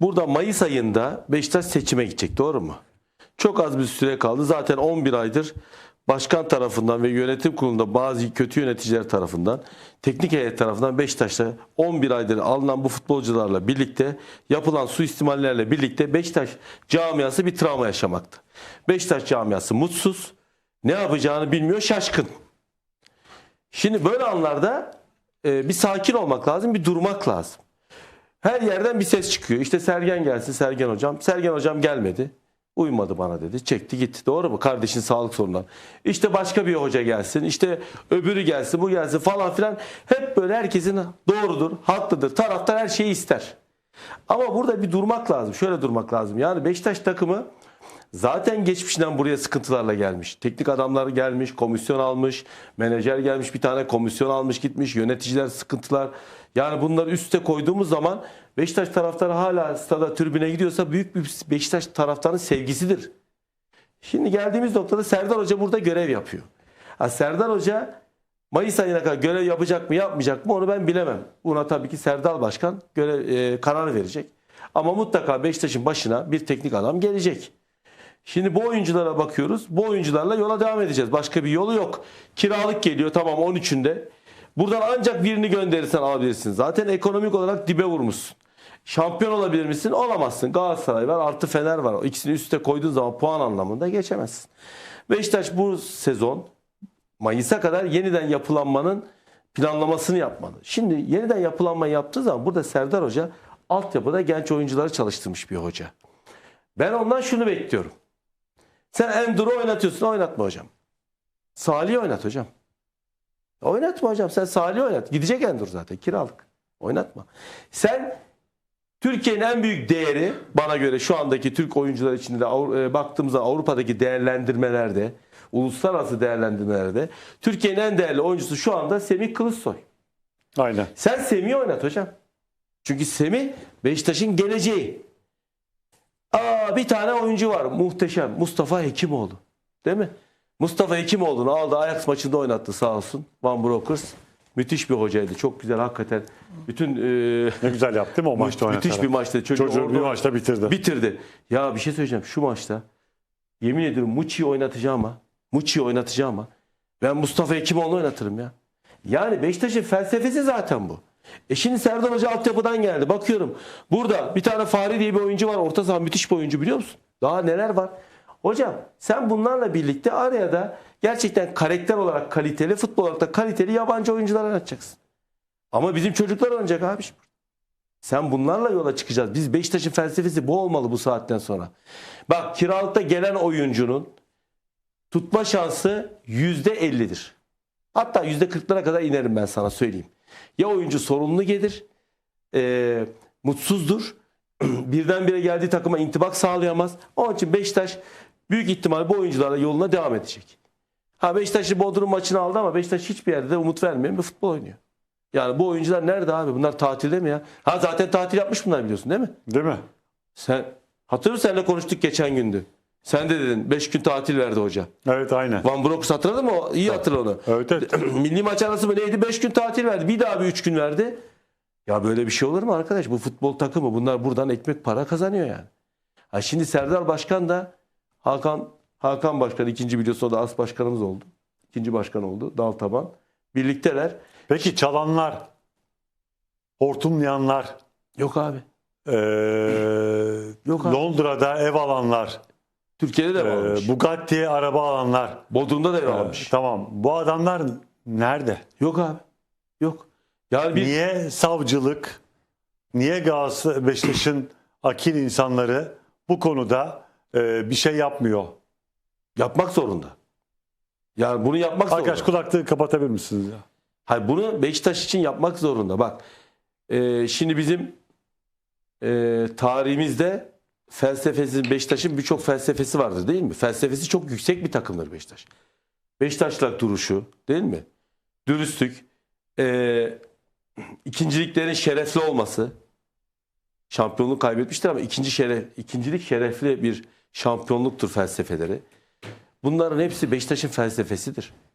Burada Mayıs ayında Beşiktaş seçime gidecek doğru mu? Çok az bir süre kaldı. Zaten 11 aydır başkan tarafından ve yönetim kurulunda bazı kötü yöneticiler tarafından, teknik heyet tarafından Beşiktaş'ta 11 aydır alınan bu futbolcularla birlikte yapılan suistimallerle birlikte Beşiktaş camiası bir travma yaşamakta. Beşiktaş camiası mutsuz, ne yapacağını bilmiyor, şaşkın. Şimdi böyle anlarda e, bir sakin olmak lazım, bir durmak lazım. Her yerden bir ses çıkıyor. İşte Sergen gelsin Sergen hocam. Sergen hocam gelmedi. Uymadı bana dedi. Çekti gitti. Doğru mu? Kardeşin sağlık sorunundan. İşte başka bir hoca gelsin. İşte öbürü gelsin, bu gelsin falan filan. Hep böyle herkesin doğrudur, haklıdır. Taraftar her şeyi ister. Ama burada bir durmak lazım. Şöyle durmak lazım. Yani Beşiktaş takımı zaten geçmişten buraya sıkıntılarla gelmiş. Teknik adamlar gelmiş, komisyon almış, menajer gelmiş, bir tane komisyon almış gitmiş, yöneticiler sıkıntılar. Yani bunları üste koyduğumuz zaman Beşiktaş taraftarı hala stada tribüne gidiyorsa büyük bir Beşiktaş taraftarının sevgisidir. Şimdi geldiğimiz noktada Serdar Hoca burada görev yapıyor. Ha, Serdar Hoca Mayıs ayına kadar görev yapacak mı yapmayacak mı onu ben bilemem. Buna tabii ki Serdar Başkan görev, e, karar verecek. Ama mutlaka Beşiktaş'ın başına bir teknik adam gelecek. Şimdi bu oyunculara bakıyoruz. Bu oyuncularla yola devam edeceğiz. Başka bir yolu yok. Kiralık geliyor tamam 13'ünde. Buradan ancak birini gönderirsen alabilirsin. Zaten ekonomik olarak dibe vurmuşsun. Şampiyon olabilir misin? Olamazsın. Galatasaray var artı Fener var. O İkisini üste koyduğun zaman puan anlamında geçemezsin. Beşiktaş bu sezon Mayıs'a kadar yeniden yapılanmanın planlamasını yapmalı. Şimdi yeniden yapılanma yaptığı zaman burada Serdar Hoca altyapıda genç oyuncuları çalıştırmış bir hoca. Ben ondan şunu bekliyorum. Sen Endur'u oynatıyorsun. Oynatma hocam. Salih'i oynat hocam. Oynatma hocam. Sen Salih'i oynat. Gidecek Endur zaten. Kiralık. Oynatma. Sen Türkiye'nin en büyük değeri bana göre şu andaki Türk oyuncular içinde de Avru- e, baktığımızda Avrupa'daki değerlendirmelerde, uluslararası değerlendirmelerde Türkiye'nin en değerli oyuncusu şu anda Semih Kılıçsoy. Aynen. Sen Semih'i oynat hocam. Çünkü Semih Beşiktaş'ın geleceği. Aa bir tane oyuncu var muhteşem. Mustafa Hekimoğlu. Değil mi? Mustafa Hekimoğlu'nu aldı Ajax maçında oynattı sağ olsun. Van Brokers. Müthiş bir hocaydı. Çok güzel hakikaten. Bütün e, Ne güzel yaptı mi o maçta oynatarak? müthiş bir maçtı. Çocuğu Çocuğu bir orada maçta bitirdi. bitirdi. Ya bir şey söyleyeceğim. Şu maçta yemin ediyorum Muçi'yi oynatacağım ama Muçi'yi oynatacağım ama ben Mustafa Hekimoğlu'nu oynatırım ya. Yani Beşiktaş'ın felsefesi zaten bu. E şimdi Serdar Hoca altyapıdan geldi. Bakıyorum burada bir tane Fahri diye bir oyuncu var. Orta saha müthiş bir oyuncu biliyor musun? Daha neler var? Hocam sen bunlarla birlikte araya da gerçekten karakter olarak kaliteli, futbol olarak da kaliteli yabancı oyuncular oynatacaksın. Ama bizim çocuklar oynayacak abi. Sen bunlarla yola çıkacağız. Biz Beşiktaş'ın felsefesi bu olmalı bu saatten sonra. Bak kiralıkta gelen oyuncunun tutma şansı yüzde ellidir. Hatta yüzde kırklara kadar inerim ben sana söyleyeyim. Ya oyuncu sorumlu gelir, e, mutsuzdur, birdenbire geldiği takıma intibak sağlayamaz. Onun için Beşiktaş büyük ihtimal bu oyuncularla yoluna devam edecek. Ha Beşiktaş'ı Bodrum maçını aldı ama Beşiktaş hiçbir yerde de umut vermeyen bir futbol oynuyor. Yani bu oyuncular nerede abi? Bunlar tatilde mi ya? Ha zaten tatil yapmış bunlar biliyorsun değil mi? Değil mi? Sen hatırlıyor musun? Seninle konuştuk geçen gündü. Sen de dedin 5 gün tatil verdi hoca. Evet aynen. Van Bronckhorst hatırladın mı? İyi hatırla onu. Evet evet. Milli maç arası mı neydi? 5 gün tatil verdi. Bir daha bir 3 gün verdi. Ya böyle bir şey olur mu arkadaş? Bu futbol takımı bunlar buradan ekmek para kazanıyor yani. Ha şimdi Serdar Başkan da Hakan Hakan Başkan ikinci biliyorsun o da as başkanımız oldu. İkinci başkan oldu. Dal taban. Birlikteler. Peki çalanlar, hortumlayanlar, Yok abi. eee, Yok abi. Londra'da ev alanlar, Türkiye'de de eee, varmış. Bugatti'ye araba alanlar. Bodrum'da da Eee, almış. tamam. Bu adamlar nerede? Yok abi. Yok. Yani bir Niye savcılık, niye Galatasaray Beşiktaş'ın akil insanları bu konuda eee, bir şey yapmıyor? yapmak zorunda. Yani bunu yapmak zorunda. Arkadaş kulaklığı kapatabilir misiniz ya? Hayır bunu Beşiktaş için yapmak zorunda. Bak e, şimdi bizim e, tarihimizde felsefesi Beşiktaş'ın birçok felsefesi vardır değil mi? Felsefesi çok yüksek bir takımdır Beşiktaş. Beşiktaşlak duruşu değil mi? Dürüstlük, e, ikinciliklerin şerefli olması. Şampiyonluk kaybetmiştir ama ikinci şeref, ikincilik şerefli bir şampiyonluktur felsefeleri. Bunların hepsi Beşiktaş'ın felsefesidir.